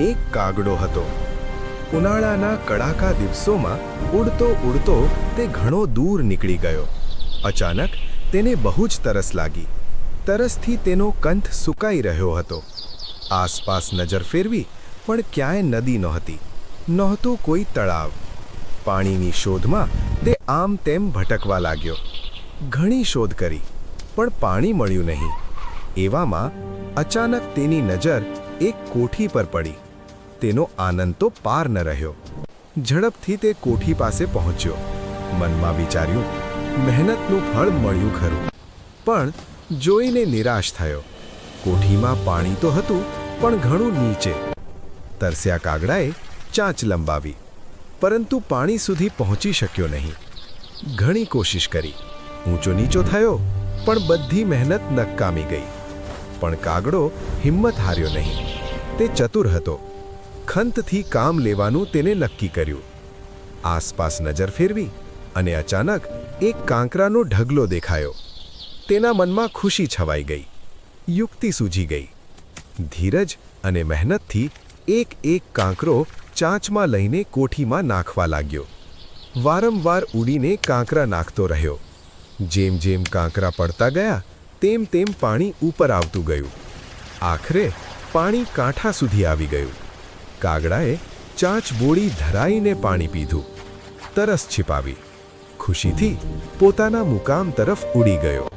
એક કાગડો હતો. ઉનાળાના કડાકા દિવસોમાં ઉડતો ઉડતો તે ઘણો દૂર નીકળી ગયો. અચાનક તેને બહુ જ તરસ લાગી. તરસથી તેનો કંઠ સુકાઈ રહ્યો હતો. આસપાસ નજર ફેરવી પણ ક્યાંય નદી નહોતી. નહોતું કોઈ તળાવ. પાણીની શોધમાં તે આમ તેમ ભટકવા લાગ્યો. ઘણી શોધ કરી, પણ પાણી મળ્યું નહીં. એવામાં અચાનક તેની નજર એક કોઠી પર પડી. તેનો આનંદ તો પાર ન રહ્યો. ઝડપથી તે કોઠી પાસે પહોંચ્યો. મનમાં વિચાર્યું, મહેનતનું ફળ મળ્યું ખરું. પણ જોઈને નિરાશ થયો. કોઠીમાં પાણી તો હતું, પણ ઘણું નીચે. તરસ્યા કાગડાએ ચાંચ લંબાવી, પરંતુ પાણી સુધી પહોંચી શક્યો નહીં. ઘણી કોશિશ કરી. ઊંચો નીચો થયો, પણ બધી મહેનત નકામી ગઈ. પણ કાગડો હિંમત હાર્યો નહીં. તે ચતુર હતો. ખંતથી કામ લેવાનું તેને નક્કી કર્યું. આસપાસ નજર ફેરવી અને અચાનક એક કાંકરાનો ઢગલો દેખાયો. તેના મનમાં ખુશી છવાઈ ગઈ. યુક્તિ સૂજી ગઈ. ધીરજ અને મહેનતથી એક એક કાંકરો ચાંચમાં લઈને કોઠીમાં નાખવા લાગ્યો. વારંવાર ઉડીને કાંકરા નાખતો રહ્યો. જેમ જેમ કાંકરા પડતા ગયા, તેમ તેમ પાણી ઉપર આવતું ગયું. આખરે પાણી કાંઠા સુધી આવી ગયું. કાગડાએ ચાંચ બોળી ધરાઈને પાણી પીધું. તરસ છિપાવી. ખુશીથી પોતાના મુકામ તરફ ઉડી ગયો.